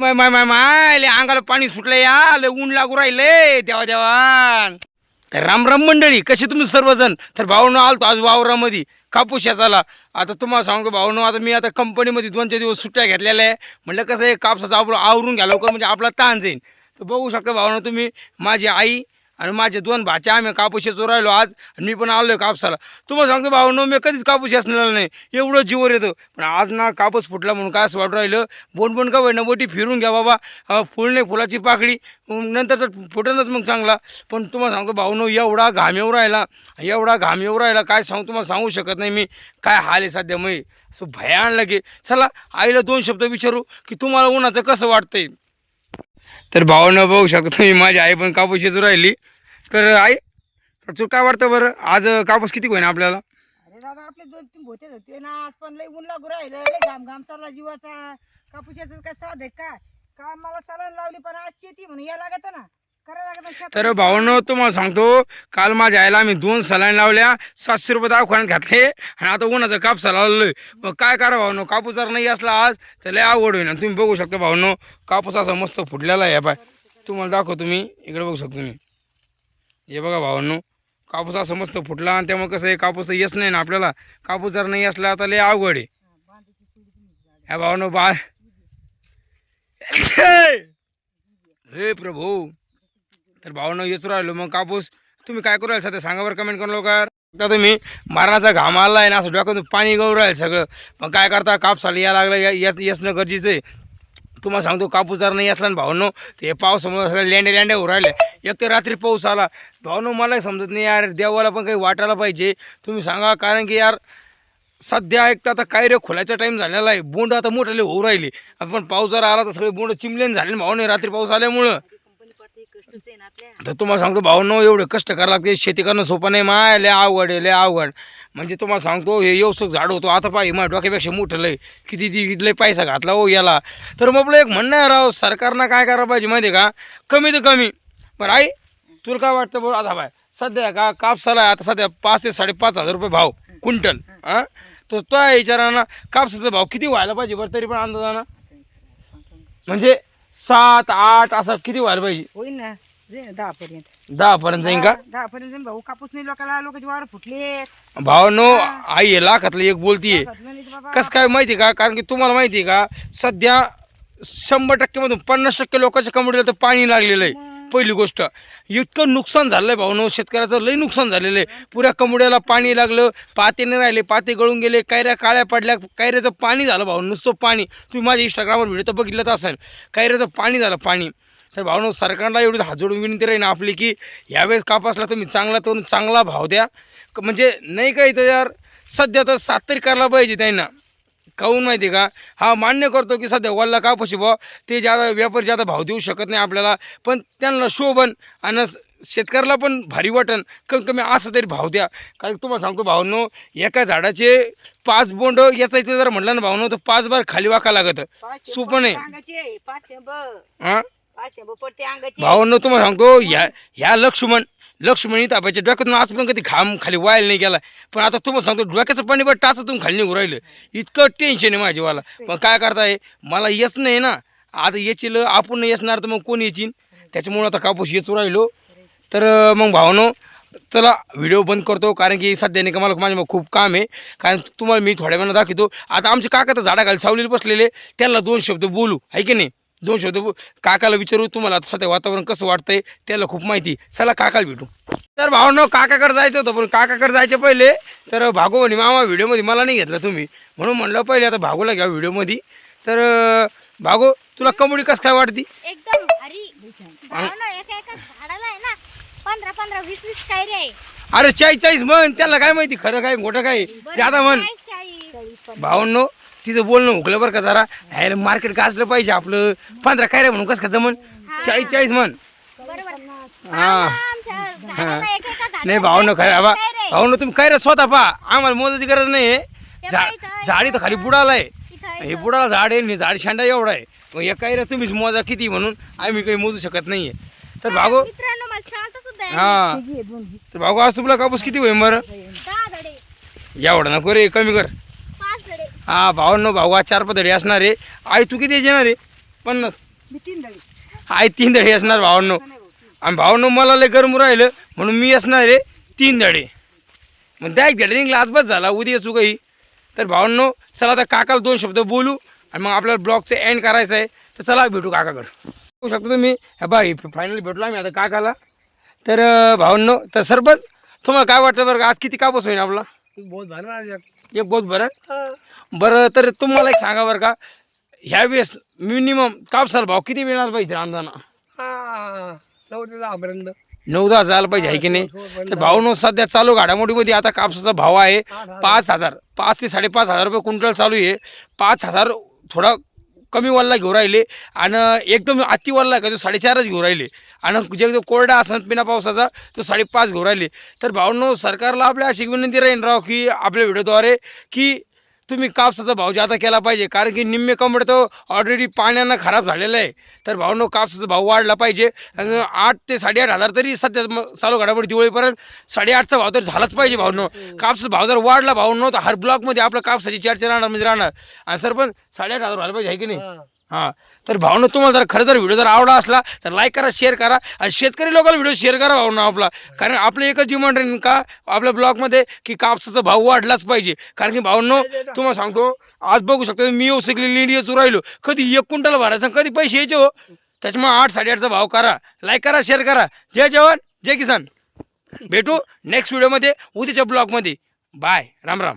माय माय माय माय लय अंगाला पाणी सुटलं या लय ऊन लागू राहिले देवा देवा. तर राम राम मंडळी कसे तुम्ही सर्वजण? तर भाऊनं आलतो आज वावरामध्ये कापूस याचाला आता तुम्हाला सांगतो भाऊनं आता मी आता कंपनीमध्ये दोन चार दिवस सुट्ट्या घेतलेल्या आहे. म्हटलं कसं आहे कापसाचं आपलं आवरून घ्या लवकर म्हणजे आपला ताण जाईल तर बघू शकता भाऊनं तुम्ही माझी आई आणि माझे दोन भाचे आम्ही कापूस येचो राहिलो आज आणि मी पण आलो कापसाला. तुम्हाला सांगतो भाऊ नो मी कधीच कापूस असणार नाही. एवढं जीवर येतं. पण आज ना कापूस फुटला म्हणून काय असं वाटू राहिलं? बोन बोन का होईना? बोटी फिरून घ्या बाबा. फुल नाही फुलाची पाकडी नंतर तर फुटणच मग चांगला. पण तुम्हाला सांगतो भाऊ नो एवढा घाम येऊ राहिला. एवढा घाम येऊ राहिला. काय सांगू तुम्हाला सांगू शकत नाही मी. काय हाल आहे सध्या मी असं भयान लगे. चला आईला दोन शब्द विचारू की तुम्हाला उन्हाचं कसं वाटतंय? तर भावनं बघू शकतो तुम्ही माझी आई पण कापूस येचू राहिली. तर आई तर तू काय वाटतं बरं? आज कापूस किती होईना आपल्याला? अरे दादा आपले दोन तीन भोते होते ना आज पण लय ऊन लागू राहिलं लय घाम घाम चालला जीवाचा. कापूसाचं काय साध आहे काय? का मला सलान लावली पण आज शेती म्हणून या लागत ना. करा लागत ना शेतात. तर भावानं तुम्हाला सांगतो काल माझ्या आईला आम्ही दोन सलाईन लावल्या सातशे रुपये दवाखान्यात घातले आणि आता उन्हाचं कापसा लावलोय. मग काय करा भावनो कापूस जर नाही असला आज तर लय आवड होईना. तुम्ही बघू शकता भावनो कापूस असा मस्त फुटलेला आहे पाय. तुम्हाला दाखव तुम्ही इकडे बघू शकतो तुम्ही. हे बघा भावांनो कापूस हा मस्त फुटला आणि त्यामुळे कसं आहे कापूस तर येस नाही ना आपल्याला. कापूस जर नाही असला तर लय अवघड आहे. ह्या भावानो बा हे प्रभू तर भावानं येच राहिलो मग कापूस. तुम्ही काय करू सध्या सांगा बरं कमेंट करून लवकर. आता तुम्ही मारणाचा घाम आला आहे ना असं डोक्यातून पाणी गळू राहील सगळं. मग काय करता? कापसाला या लागलं या येस येसणं गरजेचं आहे. तुम्हाला सांगतो कापूस जर नाही असला ना भावनो ते पावसामुळे सगळं लेंड्या लेंड्या होऊ एक तर रात्री पाऊस आला. भावनो मलाही समजत नाही यार देवाला पण काही वाटायला पाहिजे. तुम्ही सांगा कारण की यार सध्या एक तर आता काय रे खोलायचा टाईम झालेला आहे. बोंड आता मोठाले होऊ राहिले. आपण पाऊस जर आला तर सगळे बोंड चिमलेन झाले भावने रात्री पाऊस आल्यामुळं. तर तुम्हाला सांगतो भाऊनो एवढे कष्ट करावं लागते. शेती करणं सोपं नाही. माय लय अवघड आहे लय अवघड. म्हणजे तुम्हाला सांगतो हे येऊसक झाड होतो. आता पाहिजे माझ्या डोक्यापेक्षा मोठं लय. किती ती लय पैसा घातला हो याला. तर मग आपलं एक म्हणणं आहे राव सरकारनं काय करायला पाहिजे माहिती आहे का? कमी तर कमी. बरं आई तुला काय वाटतं बरं आता बाय सध्या का कापसाला आता सध्या पाच ते साडेपाच हजार रुपये भाव क्विंटल. हां तर तो विचारानं कापसाचा भाव किती व्हायला पाहिजे बरं? तरी पण अंदाजानं. म्हणजे सात आठ असं किती व्हायला पाहिजे? ना. जाईन दहा पर्यंत दहा पर्यंत जाईन का? दहा पर्यंत जाईन भाऊ. कापूस नाही लोकांना लोकांचे वावर फुटले भावानो आई आहे लाखातलं एक बोलतीये. कसं काय माहिती का? कारण की तुम्हाला माहिती का? सध्या शंभर टक्केमधून पन्नास टक्के लोकांच्या कमडीला तर पाणी लागलेलं आहे. पहिली गोष्ट इतकं नुकसान झालं आहे भाऊनो शेतकऱ्याचं लई नुकसान झालेलं आहे पुऱ्या कमुड्याला पाणी लागलं पातेने राहिले पाते गळून गेले कैऱ्या काळ्या पडल्या कैऱ्याचं पाणी झालं भाऊ नुसतं पाणी. तुम्ही माझ्या इंस्टाग्रामवर व्हिडिओ तर बघितलं तर असेल. कैऱ्याचं पाणी झालं पाणी. तर भावनो सरकारला एवढी हात जोडून विनंती राहील आपली की यावेळेस कापासला तुम्ही चांगला तरुण चांगला भाव द्या. क- म्हणजे नाही काही तर यार सध्या तर सात तरी करायला पाहिजे त्यांना. काहून माहिती आहे का? हा मान्य करतो की सध्या वल्ला कापूस भाव ते ज्यादा व्यापारी ज्यादा भाव देऊ शकत नाही आपल्याला. पण त्यांना शोभन आणि शेतकऱ्याला पण भारी वाटन. कमी कमी असं तरी भाव द्या. कारण तुम्हाला सांगतो भावनो एका झाडाचे पाच बोंड याचायचं जर म्हटलं ना भावनो तर पाच बार खाली वाका लागतं. सोपं नाही. हां? भावांनो तुम्हाला सांगतो ह्या ह्या लक्ष्मण लक्ष्मणी तापायच्या डोक्यातून आज पण कधी घाम खाली वायला नाही गेला. पण आता तुम्हाला सांगतो डोक्याचं पाणी बरं टाचातून खाली निघू राहिलं. इतकं टेन्शन आहे माझीवाला पण काय करताय मला येच नाही ना. आता येचील आपण नाही येसणार तर मग कोण येचीन त्याच्यामुळं आता कापूस येतो राहिलो. तर मग भावनो चला व्हिडिओ बंद करतो कारण की सध्या नाही का मला माझ्या खूप काम आहे. कारण तुम्हाला मी थोड्या वेळानं दाखवतो. आता आमचे काका तर झाडाखाली सावलेले बसलेले. त्यांना दोन शब्द बोलू आहे की नाही? दोन शब्द काकाला विचारू तुम्हाला आता सध्या वातावरण कसं वाटतंय त्याला खूप माहिती. चला काकाला भेटू. तर भावनो काकाकडे जायचं होतं पण काकाकडे जायचे पहिले तर भागो म्हणे मामा व्हिडिओमध्ये मला नाही घेतलं तुम्ही. म्हणून म्हणलं पहिले आता भागोला घ्या व्हिडिओमध्ये. तर भागो तुला कमुडी कसं काय वाटती? एकदम पंधरा पंधरा वीस वीस कायरे आहे. अरे चाळीस चाळीस म्हण त्याला काय माहिती? खरं काय खोटं काय? ज्यादा म्हण. भावनो तिचं बोलणं हुकलं बरं का जरा. ह्याला मार्केट गाजलं पाहिजे आपलं. पंधरा काय रे म्हणून कसं का जमन? चाळीस चाळीस म्हण. हा. नाही भावनं खरं बा काय रे? भावनं तुम्ही काय रे स्वतः पा आम्हाला मोजायची गरज नाही इथं- झाडी तर खाली बुडालाय इथं हे बुडाला झाड आहे झाड शांडा एवढा आहे. मग या काय रे तुम्हीच मोजा किती म्हणून? आम्ही काही मोजू शकत नाहीये. तर भागो. आहे. हा. तर भागो आज तुला कापूस किती होईल बरं? एवढा नको रे कमी कर. हा भावांनो भाऊ आज चार पदरी असणार. आहे आई तू किती येणार रे पन्नास. मी तीन आहे दडे असणार भावांनो. आणि भावांनो मला लय गरम राहिलं म्हणून मी असणार आहे तीन धडे. मग त्या एक धडे निघला आज बस झाला उद्या येचू काही. तर भावांनो चला आता काकाला दोन शब्द बोलू आणि मग आपल्याला ब्लॉगचं एंड करायचं आहे. तर चला भेटू काकाकडं. बघू शकतो तुम्ही हे बाई फायनली भेटलो आम्ही आता काकाला. तर भावांनो तर सरपंच तुम्हाला काय वाटतं बरं का? आज किती कापूस होईल आपला? बहुत भारी एक बहुत बरं बरं तर तुम्हाला एक सांगा बरं का ह्या वेळेस मिनिमम कापसाला भाव किती मिळणार पाहिजे अंदाना हा नऊ नऊ दहा झाला पाहिजे आहे की नाही? तर भावनो सध्या चालू घडामोडीमध्ये आता कापसाचा भाव आहे पाच हजार पाच ते साडेपाच हजार रुपये क्विंटल चालू आहे. पाच हजार थोडा कमी वल्ला घेऊ राहिले आणि एकदम अति वल्ला आहे का तो साडेचारच घेऊ राहिले. आणि जे एकदम कोरडा असं बिना पावसाचा तो साडेपाच घेऊ राहिले. तर भावनो सरकारला आपल्या अशी विनंती राहील राव की आपल्या व्हिडिओद्वारे की तुम्ही कापसाचा भाव जादा केला पाहिजे कारण की निम्मे कमड तो ऑलरेडी पाण्यानं खराब झालेलं आहे. तर भावनो कापसाचा भाव वाढला पाहिजे. आठ ते साडेआठ हजार तरी सध्या मग चालू घडामोडी दिवाळीपर्यंत साडेआठचा भाव तर झालाच पाहिजे भावनो. कापसाचा भाव जर वाढला भावनो तर हर ब्लॉकमध्ये आपलं कापसाची चर्चा राहणार म्हणजे राहणार. आणि सर पण साडेआठ हजार व्हायला पाहिजे आहे की नाही? हां. तर भावनो तुम्हाला जर खरं जर व्हिडिओ जर आवडला असला तर लाईक करा शेअर करा. आणि शेतकरी लोकांना व्हिडिओ शेअर करा भावना आपला. कारण आपलं एकच डिमांड राहील का आपल्या ब्लॉगमध्ये की कापसाचा भाव वाढलाच पाहिजे. कारण की भावनो तुम्हाला सांगतो आज बघू शकतो मी येऊ शकले इंडिया राहिलो. कधी एक क्विंटल भरायचं कधी पैसे यायचे हो. त्याच्यामुळे आठ साडेआठचा भाव करा. लाईक करा शेअर करा. जय जवान जय किसान. भेटू नेक्स्ट व्हिडिओमध्ये उद्याच्या ब्लॉगमध्ये बाय राम राम.